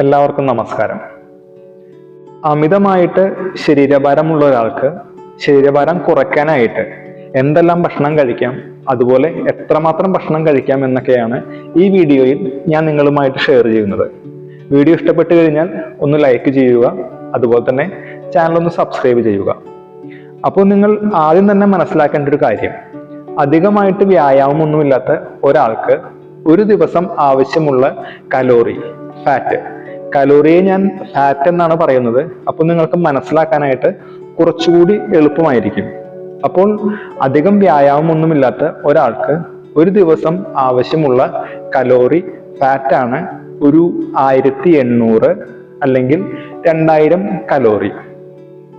എല്ലാവർക്കും നമസ്കാരം. അമിതമായിട്ട് ശരീരഭാരമുള്ള ഒരാൾക്ക് ശരീരഭാരം കുറയ്ക്കാനായിട്ട് എന്തെല്ലാം ഭക്ഷണം കഴിക്കാം അതുപോലെ എത്രമാത്രം ഭക്ഷണം കഴിക്കാം എന്നൊക്കെയാണ് ഈ വീഡിയോയിൽ ഞാൻ നിങ്ങളുമായിട്ട് ഷെയർ ചെയ്യുന്നത്. വീഡിയോ ഇഷ്ടപ്പെട്ട് കഴിഞ്ഞാൽ ഒന്ന് ലൈക്ക് ചെയ്യുക അതുപോലെ തന്നെ ചാനൽ ഒന്ന് സബ്സ്ക്രൈബ് ചെയ്യുക. അപ്പോൾ നിങ്ങൾ ആദ്യം തന്നെ മനസ്സിലാക്കേണ്ട ഒരു കാര്യം അധികമായിട്ട് വ്യായാമമൊന്നുമില്ലാത്ത ഒരാൾക്ക് ഒരു ദിവസം ആവശ്യമുള്ള കലോറി ഫാറ്റ് കലോറിയെ ഞാൻ ഫാറ്റ് എന്നാണ് പറയുന്നത്. അപ്പോൾ നിങ്ങൾക്ക് മനസ്സിലാക്കാനായിട്ട് കുറച്ചുകൂടി എളുപ്പമായിരിക്കും. അപ്പോൾ അധികം വ്യായാമമൊന്നുമില്ലാത്ത ഒരാൾക്ക് ഒരു ദിവസം ആവശ്യമുള്ള കലോറി ഫാറ്റാണ് ഒരു ആയിരത്തി എണ്ണൂറ് അല്ലെങ്കിൽ രണ്ടായിരം കലോറി.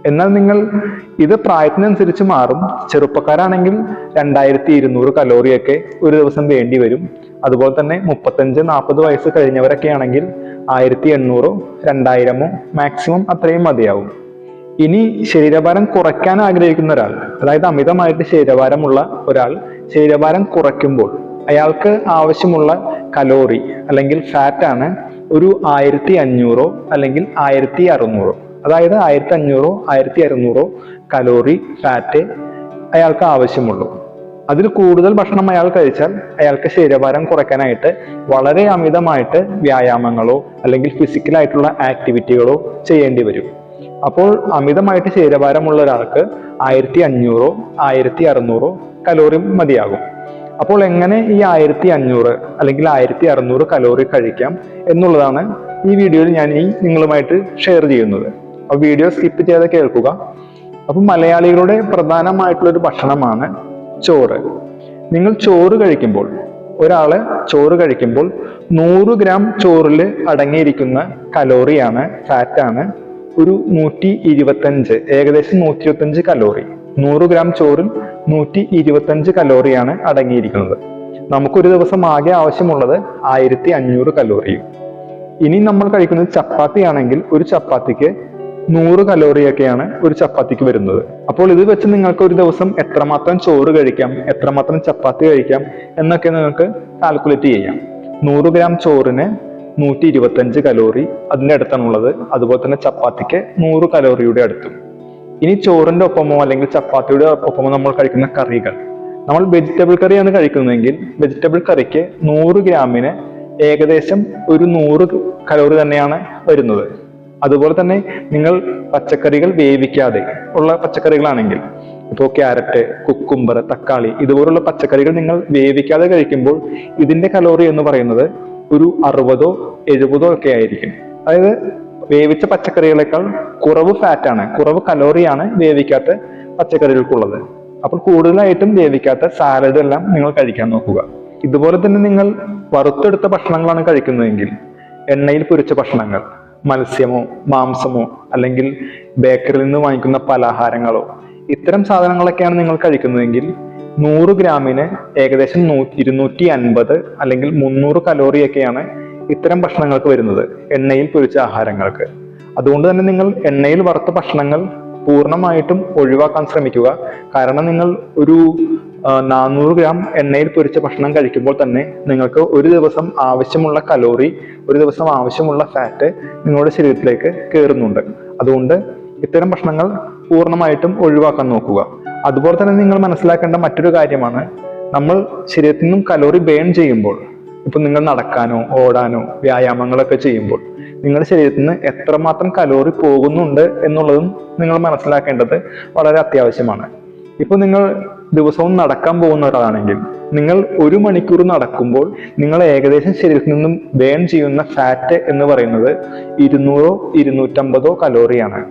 എന്നാൽ നിങ്ങൾ ഇത് പ്രായത്തിനനുസരിച്ച് മാറും. ചെറുപ്പക്കാരാണെങ്കിൽ രണ്ടായിരത്തി ഇരുന്നൂറ് കലോറിയൊക്കെ ഒരു ദിവസം വേണ്ടി വരും. അതുപോലെ തന്നെ മുപ്പത്തഞ്ച് നാൽപ്പത് വയസ്സ് കഴിഞ്ഞവരൊക്കെ ആണെങ്കിൽ ആയിരത്തി എണ്ണൂറോ രണ്ടായിരമോ മാക്സിമം അത്രയും മതിയാവും. ഇനി ശരീരഭാരം കുറയ്ക്കാൻ ആഗ്രഹിക്കുന്ന ഒരാൾ അതായത് അമിതമായിട്ട് ശരീരഭാരമുള്ള ഒരാൾ ശരീരഭാരം കുറയ്ക്കുമ്പോൾ അയാൾക്ക് ആവശ്യമുള്ള കലോറി അല്ലെങ്കിൽ ഫാറ്റ് ആണ് ഒരു ആയിരത്തി അഞ്ഞൂറോ അല്ലെങ്കിൽ ആയിരത്തി അറുന്നൂറോ അതായത് ആയിരത്തി അഞ്ഞൂറോ ആയിരത്തി അറുന്നൂറോ കലോറി ഫാറ്റ് അയാൾക്ക് ആവശ്യമുള്ളൂ. അതിൽ കൂടുതൽ ഭക്ഷണം അയാൾ കഴിച്ചാൽ അയാൾക്ക് ശരീരഭാരം കുറയ്ക്കാനായിട്ട് വളരെ അമിതമായിട്ട് വ്യായാമങ്ങളോ അല്ലെങ്കിൽ ഫിസിക്കലായിട്ടുള്ള ആക്ടിവിറ്റികളോ ചെയ്യേണ്ടി വരും. അപ്പോൾ അമിതമായിട്ട് ശരീരഭാരമുള്ള ഒരാൾക്ക് ആയിരത്തി അഞ്ഞൂറോ ആയിരത്തി അറുന്നൂറോ കലോറി മതിയാകും. അപ്പോൾ എങ്ങനെ ഈ ആയിരത്തി അഞ്ഞൂറ് അല്ലെങ്കിൽ ആയിരത്തി അറുന്നൂറ് കലോറി കഴിക്കാം എന്നുള്ളതാണ് ഈ വീഡിയോയിൽ ഞാൻ ഈ നിങ്ങളുമായിട്ട് ഷെയർ ചെയ്യുന്നത്. അപ്പോൾ വീഡിയോ സ്കിപ്പ് ചെയ്ത് കേൾക്കുക. അപ്പോൾ മലയാളികളുടെ പ്രധാനമായിട്ടുള്ളൊരു ഭക്ഷണമാണ് ചോറ്. നിങ്ങൾ ചോറ് കഴിക്കുമ്പോൾ ഒരാൾ ചോറ് കഴിക്കുമ്പോൾ നൂറ് ഗ്രാം ചോറിൽ അടങ്ങിയിരിക്കുന്ന കലോറിയാണ് ഫാറ്റാണ് ഒരു നൂറ്റി ഇരുപത്തഞ്ച് ഏകദേശം നൂറ്റി ഇരുപത്തഞ്ച് കലോറി. നൂറ് ഗ്രാം ചോറിൽ നൂറ്റി ഇരുപത്തഞ്ച് കലോറിയാണ് അടങ്ങിയിരിക്കുന്നത്. നമുക്കൊരു ദിവസം ആകെ ആവശ്യമുള്ളത് ആയിരത്തി അഞ്ഞൂറ് കലോറിയും ഇനി നമ്മൾ കഴിക്കുന്നത് ചപ്പാത്തി ആണെങ്കിൽ ഒരു ചപ്പാത്തിക്ക് നൂറ് കലോറിയൊക്കെയാണ് ഒരു ചപ്പാത്തിക്ക് വരുന്നത്. അപ്പോൾ ഇത് വെച്ച് നിങ്ങൾക്ക് ഒരു ദിവസം എത്രമാത്രം ചോറ് കഴിക്കാം എത്രമാത്രം ചപ്പാത്തി കഴിക്കാം എന്നൊക്കെ നിങ്ങൾക്ക് കാൽക്കുലേറ്റ് ചെയ്യാം. നൂറ് ഗ്രാം ചോറിന് നൂറ്റി ഇരുപത്തഞ്ച് കലോറി അതിന്റെ അടുത്താണുള്ളത്. അതുപോലെ തന്നെ ചപ്പാത്തിക്ക് നൂറ് കലോറിയുടെ അടുത്തും. ഇനി ചോറിന്റെ ഒപ്പമോ അല്ലെങ്കിൽ ചപ്പാത്തിയുടെ ഒപ്പമോ നമ്മൾ കഴിക്കുന്ന കറികൾ. നമ്മൾ വെജിറ്റബിൾ കറിയാണ് കഴിക്കുന്നതെങ്കിൽ വെജിറ്റബിൾ കറിക്ക് നൂറ് ഗ്രാമിന് ഏകദേശം ഒരു നൂറ് കലോറി തന്നെയാണ് വരുന്നത്. അതുപോലെ തന്നെ നിങ്ങൾ പച്ചക്കറികൾ വേവിക്കാതെ ഉള്ള പച്ചക്കറികളാണെങ്കിൽ ഇപ്പോൾ ക്യാരറ്റ് കുക്കുംബർ തക്കാളി ഇതുപോലുള്ള പച്ചക്കറികൾ നിങ്ങൾ വേവിക്കാതെ കഴിക്കുമ്പോൾ ഇതിന്റെ കലോറി എന്ന് പറയുന്നത് ഒരു അറുപതോ എഴുപതോ ഒക്കെ ആയിരിക്കും. അതായത് വേവിച്ച പച്ചക്കറികളെക്കാൾ കുറവ് ഫാറ്റാണ് കുറവ് കലോറിയാണ് വേവിക്കാത്ത പച്ചക്കറികൾക്കുള്ളത്. അപ്പോൾ കൂടുതലായിട്ടും വേവിക്കാത്ത സാലഡ് എല്ലാം നിങ്ങൾ കഴിക്കാൻ നോക്കുക. ഇതുപോലെ തന്നെ നിങ്ങൾ വറുത്തെടുത്ത ഭക്ഷണങ്ങളാണ് കഴിക്കുന്നതെങ്കിൽ എണ്ണയിൽ പൊരിച്ച ഭക്ഷണങ്ങൾ മത്സ്യമോ മാംസമോ അല്ലെങ്കിൽ ബേക്കറിയിൽ നിന്ന് വാങ്ങിക്കുന്ന പലഹാരങ്ങളോ. ഇത്തരം സാധനങ്ങളൊക്കെയാണ് നിങ്ങൾ കഴിക്കുന്നതെങ്കിൽ നൂറ് ഗ്രാമിന് ഏകദേശം നൂ ഇരുന്നൂറ്റി അൻപത് അല്ലെങ്കിൽ മുന്നൂറ് കലോറിയൊക്കെയാണ് ഇത്തരം ഭക്ഷണങ്ങൾക്ക് വരുന്നത് എണ്ണയിൽ പൊരിച്ച ആഹാരങ്ങൾക്ക്. അതുകൊണ്ട് തന്നെ നിങ്ങൾ എണ്ണയിൽ വറുത്ത ഭക്ഷണങ്ങൾ പൂർണമായിട്ടും ഒഴിവാക്കാൻ ശ്രമിക്കുക. കാരണം നിങ്ങൾ ഒരു നാനൂറ് ഗ്രാം എണ്ണയിൽ പൊരിച്ച ഭക്ഷണം കഴിക്കുമ്പോൾ തന്നെ നിങ്ങൾക്ക് ഒരു ദിവസം ആവശ്യമുള്ള കലോറി ഒരു ദിവസം ആവശ്യമുള്ള ഫാറ്റ് നിങ്ങളുടെ ശരീരത്തിലേക്ക് കയറുന്നുണ്ട് അതുകൊണ്ട് ഇത്തരം ഭക്ഷണങ്ങൾ പൂർണമായിട്ടും ഒഴിവാക്കാൻ നോക്കുക. അതുപോലെ തന്നെ നിങ്ങൾ മനസ്സിലാക്കേണ്ട മറ്റൊരു കാര്യമാണ്. നമ്മൾ ശരീരത്തിൽ നിന്നും കലോറി ബേൺ ചെയ്യുമ്പോൾ ഇപ്പം നിങ്ങൾ നടക്കാനോ ഓടാനോ വ്യായാമങ്ങളൊക്കെ ചെയ്യുമ്പോൾ നിങ്ങളുടെ ശരീരത്തിൽ നിന്ന് എത്രമാത്രം കലോറി പോകുന്നുണ്ട് എന്നുള്ളതും നിങ്ങൾ മനസ്സിലാക്കേണ്ടത് വളരെ അത്യാവശ്യമാണ്. ഇപ്പം നിങ്ങൾ ദിവസവും നടക്കാൻ പോകുന്ന ഒരാളാണെങ്കിൽ നിങ്ങൾ ഒരു മണിക്കൂർ നടക്കുമ്പോൾ നിങ്ങൾ ഏകദേശം ശരീരത്തിൽ നിന്നും ബേൺ ചെയ്യുന്ന ഫാറ്റ് എന്ന് പറയുന്നത് ഇരുന്നൂറോ ഇരുന്നൂറ്റമ്പതോ കലോറിയാണ്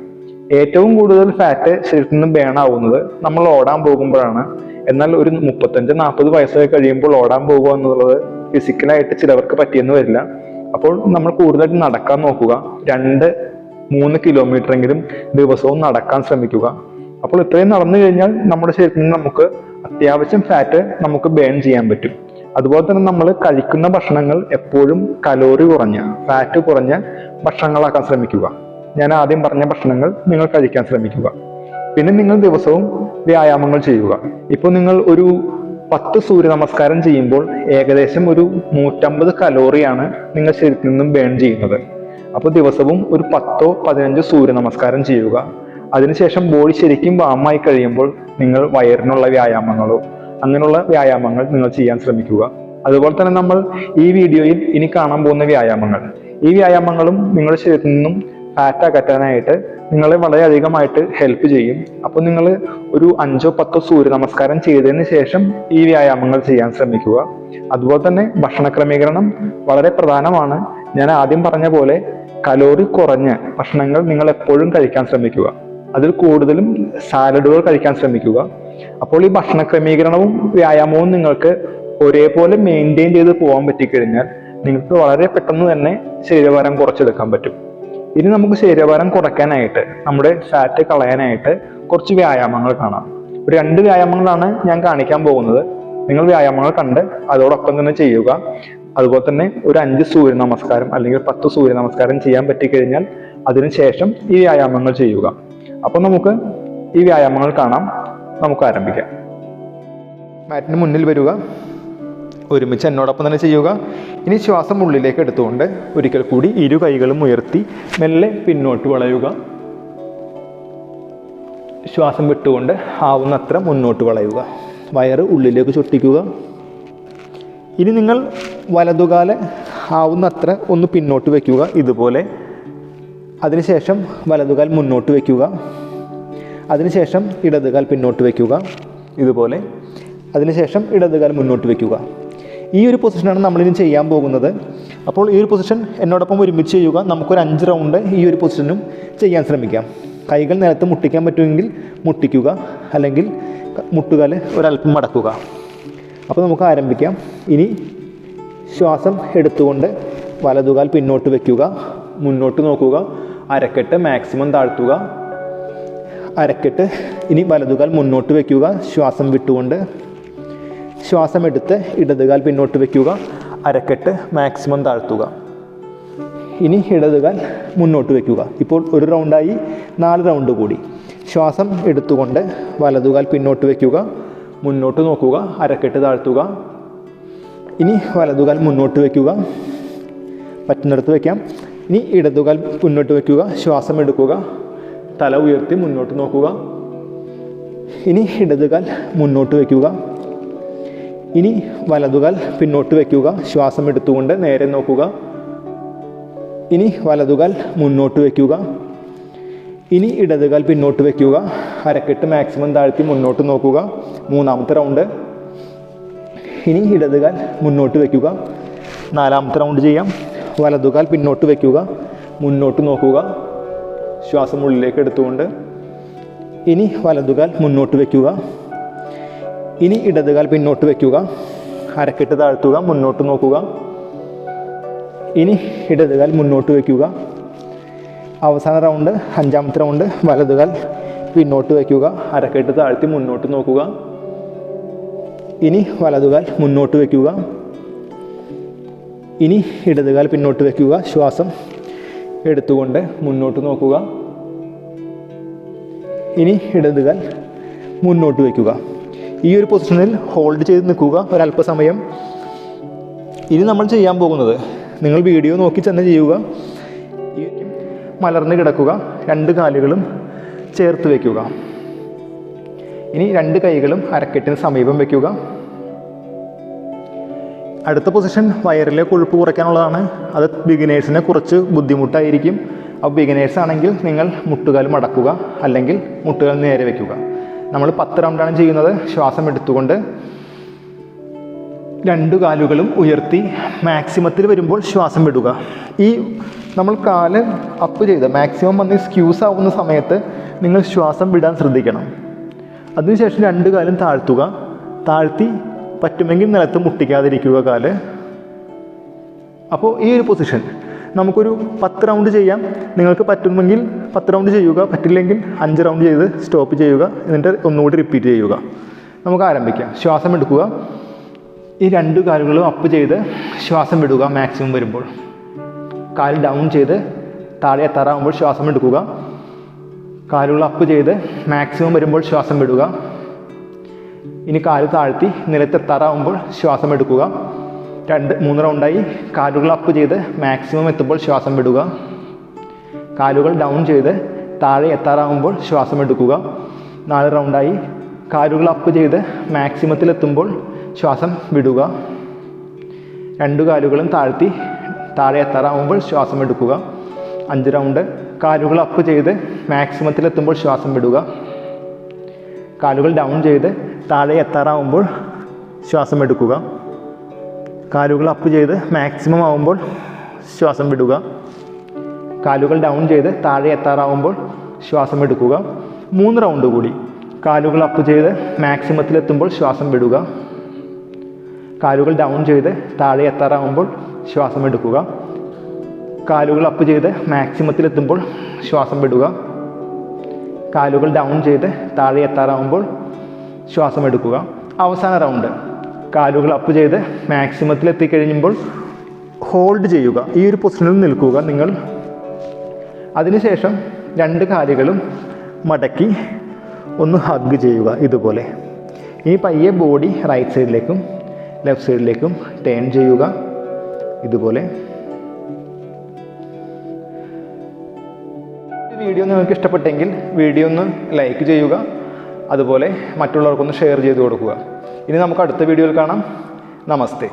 ഏറ്റവും കൂടുതൽ ഫാറ്റ് ശരീരത്തിൽ നിന്നും ബേൺ ആവുന്നത് നമ്മൾ ഓടാൻ പോകുമ്പോഴാണ്. എന്നാൽ ഒരു മുപ്പത്തഞ്ച് നാൽപ്പത് വയസ്സൊക്കെ കഴിയുമ്പോൾ ഓടാൻ പോകുക എന്നുള്ളത് ഫിസിക്കലായിട്ട് ചിലവർക്ക് പറ്റിയെന്ന് വരില്ല. അപ്പോൾ നമ്മൾ കൂടുതലായിട്ട് നടക്കാൻ നോക്കുക. രണ്ട് മൂന്ന് കിലോമീറ്റർ എങ്കിലും ദിവസവും നടക്കാൻ ശ്രമിക്കുക. അപ്പോൾ ഇത്രയും നടന്നു കഴിഞ്ഞാൽ നമ്മുടെ ശരീരത്തിൽ നിന്ന് നമുക്ക് അത്യാവശ്യം ഫാറ്റ് നമുക്ക് ബേൺ ചെയ്യാൻ പറ്റും. അതുപോലെ തന്നെ നമ്മൾ കഴിക്കുന്ന ഭക്ഷണങ്ങൾ എപ്പോഴും കലോറി കുറഞ്ഞ ഫാറ്റ് കുറഞ്ഞ ഭക്ഷണങ്ങളാക്കാൻ ശ്രമിക്കുക. ഞാൻ ആദ്യം പറഞ്ഞ ഭക്ഷണങ്ങൾ നിങ്ങൾ കഴിക്കാൻ ശ്രമിക്കുക. പിന്നെ നിങ്ങൾ ദിവസവും വ്യായാമങ്ങൾ ചെയ്യുക. ഇപ്പോൾ നിങ്ങൾ ഒരു പത്ത് സൂര്യ നമസ്കാരം ചെയ്യുമ്പോൾ ഏകദേശം ഒരു നൂറ്റമ്പത് കലോറിയാണ് നിങ്ങൾ ശരീരത്തിൽ നിന്നും ബേൺ ചെയ്യുന്നത്. അപ്പോൾ ദിവസവും ഒരു പത്തോ പതിനഞ്ചോ സൂര്യ നമസ്കാരം ചെയ്യുക. അതിനുശേഷം ബോഡി ശരിക്കും വാമായി കഴിയുമ്പോൾ നിങ്ങൾ വയറിനുള്ള വ്യായാമങ്ങളോ അങ്ങനെയുള്ള വ്യായാമങ്ങൾ നിങ്ങൾ ചെയ്യാൻ ശ്രമിക്കുക. അതുപോലെ തന്നെ നമ്മൾ ഈ വീഡിയോയിൽ ഇനി കാണാൻ പോകുന്ന വ്യായാമങ്ങൾ. ഈ വ്യായാമങ്ങളും നിങ്ങളുടെ ശരീരത്തിൽ നിന്നും ഫാറ്റ് അകറ്റാനായിട്ട് നിങ്ങളെ വളരെയധികമായിട്ട് ഹെൽപ്പ് ചെയ്യും. അപ്പോൾ നിങ്ങൾ ഒരു അഞ്ചോ പത്തോ സൂര്യ നമസ്കാരം ചെയ്തതിന് ശേഷം ഈ വ്യായാമങ്ങൾ ചെയ്യാൻ ശ്രമിക്കുക. അതുപോലെ തന്നെ ഭക്ഷണ ക്രമീകരണം വളരെ പ്രധാനമാണ്. ഞാൻ ആദ്യം പറഞ്ഞ പോലെ കലോറി കുറഞ്ഞ് ഭക്ഷണങ്ങൾ നിങ്ങൾ എപ്പോഴും കഴിക്കാൻ ശ്രമിക്കുക. അതിൽ കൂടുതലും സാലഡുകൾ കഴിക്കാൻ ശ്രമിക്കുക. അപ്പോൾ ഈ ഭക്ഷണ ക്രമീകരണവും വ്യായാമവും നിങ്ങൾക്ക് ഒരേപോലെ മെയിന്റെയിൻ ചെയ്ത് പോകാൻ പറ്റിക്കഴിഞ്ഞാൽ നിങ്ങൾക്ക് വളരെ പെട്ടെന്ന് തന്നെ ശരീരഭാരം കുറച്ചെടുക്കാൻ പറ്റും. ഇനി നമുക്ക് ശരീരഭാരം കുറയ്ക്കാനായിട്ട് നമ്മുടെ ഫാറ്റ് കളയാനായിട്ട് കുറച്ച് വ്യായാമങ്ങൾ കാണാം. ഒരു രണ്ട് വ്യായാമങ്ങളാണ് ഞാൻ കാണിക്കാൻ പോകുന്നത്. നിങ്ങൾ വ്യായാമങ്ങൾ കണ്ട് അതോടൊപ്പം തന്നെ ചെയ്യുക. അതുപോലെ തന്നെ ഒരു അഞ്ച് സൂര്യ നമസ്കാരം അല്ലെങ്കിൽ പത്ത് സൂര്യ നമസ്കാരം ചെയ്യാൻ പറ്റിക്കഴിഞ്ഞാൽ അതിനുശേഷം ഈ വ്യായാമങ്ങൾ ചെയ്യുക. അപ്പോൾ നമുക്ക് ഈ വ്യായാമങ്ങൾ കാണാം. നമുക്ക് ആരംഭിക്കാം. മാറ്റിന് മുന്നിൽ വരിക. ഒരുമിച്ച് എന്നോടൊപ്പം തന്നെ ചെയ്യുക. ഇനി ശ്വാസം ഉള്ളിലേക്ക് എടുത്തുകൊണ്ട് ഒരിക്കൽ കൂടി ഇരു കൈകളും ഉയർത്തി മെല്ലെ പിന്നോട്ട് വളയുക. ശ്വാസം വിട്ടുകൊണ്ട് ആവുന്നത്ര മുന്നോട്ട് വളയുക. വയറ് ഉള്ളിലേക്ക് ചുട്ടിക്കുക. ഇനി നിങ്ങൾ വലതുകാല ആവുന്നത്ര ഒന്ന് പിന്നോട്ട് വയ്ക്കുക ഇതുപോലെ അതിനുശേഷം വലതുകാൽ മുന്നോട്ട് വയ്ക്കുക. അതിനുശേഷം ഇടതുകാൽ പിന്നോട്ട് വയ്ക്കുക. ഇതുപോലെ. അതിനുശേഷം ഇടതുകാൽ മുന്നോട്ട് വയ്ക്കുക. ഈ ഒരു പൊസിഷനാണ് നമ്മളിനി ചെയ്യാൻ പോകുന്നത്. അപ്പോൾ ഈ ഒരു പൊസിഷൻ എന്നോടൊപ്പം ഒരുമിച്ച് ചെയ്യുക. നമുക്കൊരു അഞ്ച് റൗണ്ട് ഈ ഒരു പൊസിഷനും ചെയ്യാൻ ശ്രമിക്കാം. കൈകൾ നിലത്ത് മുട്ടിക്കാൻ പറ്റുമെങ്കിൽ മുട്ടിക്കുക. അല്ലെങ്കിൽ മുട്ടുകാൽ ഒരല്പം മടക്കുക. അപ്പോൾ നമുക്ക് ആരംഭിക്കാം. ഇനി ശ്വാസം എടുത്തുകൊണ്ട് വലതുകാൽ പിന്നോട്ട് വയ്ക്കുക. മുന്നോട്ട് നോക്കുക. അരക്കെട്ട് മാക്സിമം താഴ്ത്തുക. അരക്കെട്ട് ഇനി വലതുകാൽ മുന്നോട്ട് വയ്ക്കുക ശ്വാസം വിട്ടുകൊണ്ട് ശ്വാസം എടുത്ത് ഇടതുകാൽ പിന്നോട്ട് വയ്ക്കുക അരക്കെട്ട് മാക്സിമം താഴ്ത്തുക. ഇനി ഇടതുകാൽ മുന്നോട്ട് വയ്ക്കുക ഇപ്പോൾ ഒരു റൗണ്ടായി നാല് റൗണ്ട് കൂടി. ശ്വാസം എടുത്തുകൊണ്ട് വലതുകാൽ പിന്നോട്ട് വയ്ക്കുക മുന്നോട്ട് നോക്കുക. അരക്കെട്ട് താഴ്ത്തുക. ഇനി വലതുകാൽ മുന്നോട്ട് വയ്ക്കുക പറ്റുന്നിടത്ത് വയ്ക്കാം ഇനി ഇടതുകാൽ മുന്നോട്ട് വയ്ക്കുക ശ്വാസം എടുക്കുക തല ഉയർത്തി മുന്നോട്ട് നോക്കുക. ഇനി ഇടതുകാൽ മുന്നോട്ട് വയ്ക്കുക. ഇനി വലതുകാൽ പിന്നോട്ട് വയ്ക്കുക ശ്വാസം എടുത്തുകൊണ്ട് നേരെ നോക്കുക. ഇനി വലതുകാൽ മുന്നോട്ട് വയ്ക്കുക. ഇനി ഇടതുകാൽ പിന്നോട്ട് വയ്ക്കുക. അരക്കെട്ട് മാക്സിമം താഴ്ത്തി മുന്നോട്ട് നോക്കുക. മൂന്നാമത്തെ റൗണ്ട് ഇനി ഇടതുകാൽ മുന്നോട്ട് വയ്ക്കുക. നാലാമത്തെ റൗണ്ട് ചെയ്യാം. വലതുകാൽ പിന്നോട്ട് വയ്ക്കുക മുന്നോട്ട് നോക്കുക. ശ്വാസം ഉള്ളിലേക്ക് എടുത്തുകൊണ്ട് ഇനി വലതുകാൽ മുന്നോട്ട് വയ്ക്കുക ഇനി ഇടതുകാൽ പിന്നോട്ട് വയ്ക്കുക അരക്കെട്ട് താഴ്ത്തുക മുന്നോട്ട് നോക്കുക. ഇനി ഇടതുകാൽ മുന്നോട്ട് വയ്ക്കുക അവസാന റൗണ്ട് അഞ്ചാമത്തെ റൗണ്ട് വലതുകാൽ പിന്നോട്ട് വയ്ക്കുക അരക്കെട്ട് താഴ്ത്തി മുന്നോട്ട് നോക്കുക. ഇനി വലതുകാൽ മുന്നോട്ട് വയ്ക്കുക ഇനി ഇടതുകാൽ പിന്നോട്ട് വയ്ക്കുക ശ്വാസം എടുത്തുകൊണ്ട് മുന്നോട്ട് നോക്കുക. ഇനി ഇടതുകാൽ മുന്നോട്ട് വയ്ക്കുക ഈ ഒരു പൊസിഷനിൽ ഹോൾഡ് ചെയ്ത് നിൽക്കുക ഒരല്പസമയം. ഇനി നമ്മൾ ചെയ്യാൻ പോകുന്നത് നിങ്ങൾ വീഡിയോ നോക്കി തന്നെ ചെയ്യുക. മലർന്ന് കിടക്കുക രണ്ട് കാലുകളും ചേർത്ത് വയ്ക്കുക ഇനി രണ്ട് കൈകളും അരക്കെട്ടിന് സമീപം വയ്ക്കുക അടുത്ത പൊസിഷൻ വയറിലെ കൊഴുപ്പ് കുറയ്ക്കാനുള്ളതാണ്. അത് ബിഗിനേഴ്സിനെ കുറച്ച് ബുദ്ധിമുട്ടായിരിക്കും. അപ്പോൾ ബിഗിനേഴ്സ് ആണെങ്കിൽ നിങ്ങൾ മുട്ടുകാൽ മടക്കുക അല്ലെങ്കിൽ മുട്ടുകാൽ നേരെ വയ്ക്കുക നമ്മൾ പത്ത് റൗണ്ടാണ് ചെയ്യുന്നത്. ശ്വാസം എടുത്തുകൊണ്ട് രണ്ടു കാലുകളും ഉയർത്തി മാക്സിമത്തിൽ വരുമ്പോൾ ശ്വാസം വിടുക. ഈ നമ്മൾ കാൽ അപ്പ് ചെയ്ത് മാക്സിമം വന്ന് സ്ക്യൂസ് ആവുന്ന സമയത്ത് നിങ്ങൾ ശ്വാസം വിടാൻ ശ്രദ്ധിക്കണം. അതിനുശേഷം രണ്ട് കാലും താഴ്ത്തുക. താഴ്ത്തി പറ്റുമെങ്കിൽ നിലത്ത് മുട്ടിക്കാതിരിക്കുക കാൽ. അപ്പോൾ ഈ ഒരു പൊസിഷൻ നമുക്കൊരു പത്ത് റൗണ്ട് ചെയ്യാം. നിങ്ങൾക്ക് പറ്റുമെങ്കിൽ പത്ത് റൗണ്ട് ചെയ്യുക. പറ്റില്ലെങ്കിൽ അഞ്ച് റൗണ്ട് ചെയ്ത് സ്റ്റോപ്പ് ചെയ്യുക. എന്നിട്ട് ഒന്നുകൂടി റിപ്പീറ്റ് ചെയ്യുക. നമുക്ക് ആരംഭിക്കാം. ശ്വാസം എടുക്കുക. ഈ രണ്ട് കാലുകളും അപ്പ് ചെയ്ത് ശ്വാസം വിടുക മാക്സിമം വരുമ്പോൾ. കാൽ ഡൗൺ ചെയ്ത് താഴെ എത്താറാകുമ്പോൾ ശ്വാസം എടുക്കുക. കാലുകൾ അപ്പ് ചെയ്ത് മാക്സിമം വരുമ്പോൾ ശ്വാസം വിടുക. ഇനി കാൽ താഴ്ത്തി നിലത്തെത്താറാകുമ്പോൾ ശ്വാസം എടുക്കുക. രണ്ട് മൂന്ന് റൗണ്ടായി കാലുകൾ അപ്പ് ചെയ്ത് മാക്സിമം എത്തുമ്പോൾ ശ്വാസം വിടുക. കാലുകൾ ഡൗൺ ചെയ്ത് താഴെ എത്താറാവുമ്പോൾ ശ്വാസം എടുക്കുക. നാല് റൗണ്ടായി കാലുകൾ അപ്പ് ചെയ്ത് മാക്സിമത്തിലെത്തുമ്പോൾ ശ്വാസം വിടുക. രണ്ടു കാലുകളും താഴ്ത്തി താഴെ എത്താറാവുമ്പോൾ ശ്വാസം എടുക്കുക. അഞ്ച് റൗണ്ട് കാലുകൾ അപ്പ് ചെയ്ത് മാക്സിമത്തിലെത്തുമ്പോൾ ശ്വാസം വിടുക. കാലുകൾ ഡൗൺ ചെയ്ത് താഴെ എത്താറാവുമ്പോൾ ശ്വാസം എടുക്കുക. കാലുകൾ അപ്പ് ചെയ്ത് മാക്സിമം ആവുമ്പോൾ ശ്വാസം വിടുക. കാലുകൾ ഡൗൺ ചെയ്ത് താഴെ എത്താറാവുമ്പോൾ ശ്വാസം എടുക്കുക. മൂന്ന് റൗണ്ട് കൂടി. കാലുകൾ അപ്പ് ചെയ്ത് മാക്സിമത്തിലെത്തുമ്പോൾ ശ്വാസം വിടുക. കാലുകൾ ഡൗൺ ചെയ്ത് താഴെ എത്താറാവുമ്പോൾ ശ്വാസം എടുക്കുക. കാലുകൾ അപ്പ് ചെയ്ത് മാക്സിമത്തിലെത്തുമ്പോൾ ശ്വാസം വിടുക. കാലുകൾ ഡൗൺ ചെയ്ത് താഴെ എത്താറാവുമ്പോൾ ശ്വാസം എടുക്കുക. അവസാന റൗണ്ട് കാലുകൾ അപ്പ് ചെയ്ത് മാക്സിമത്തിൽ എത്തിക്കഴിഞ്ഞുമ്പോൾ ഹോൾഡ് ചെയ്യുക. ഈ ഒരു പൊസിഷനിൽ നിൽക്കുക നിങ്ങൾ. അതിനുശേഷം രണ്ട് കാലുകളും മടക്കി ഒന്ന് ഹഗ് ചെയ്യുക ഇതുപോലെ. ഈ പയ്യെ ബോഡി റൈറ്റ് സൈഡിലേക്കും ലെഫ്റ്റ് സൈഡിലേക്കും ടേൺ ചെയ്യുക ഇതുപോലെ. വീഡിയോ നിങ്ങൾക്ക് ഇഷ്ടപ്പെട്ടെങ്കിൽ വീഡിയോ ഒന്ന് ലൈക്ക് ചെയ്യുക. അതുപോലെ മറ്റുള്ളവർക്കൊന്ന് ഷെയർ ചെയ്ത് കൊടുക്കുക. ഇനി നമുക്ക് അടുത്ത വീഡിയോയിൽ കാണാം. നമസ്തേ.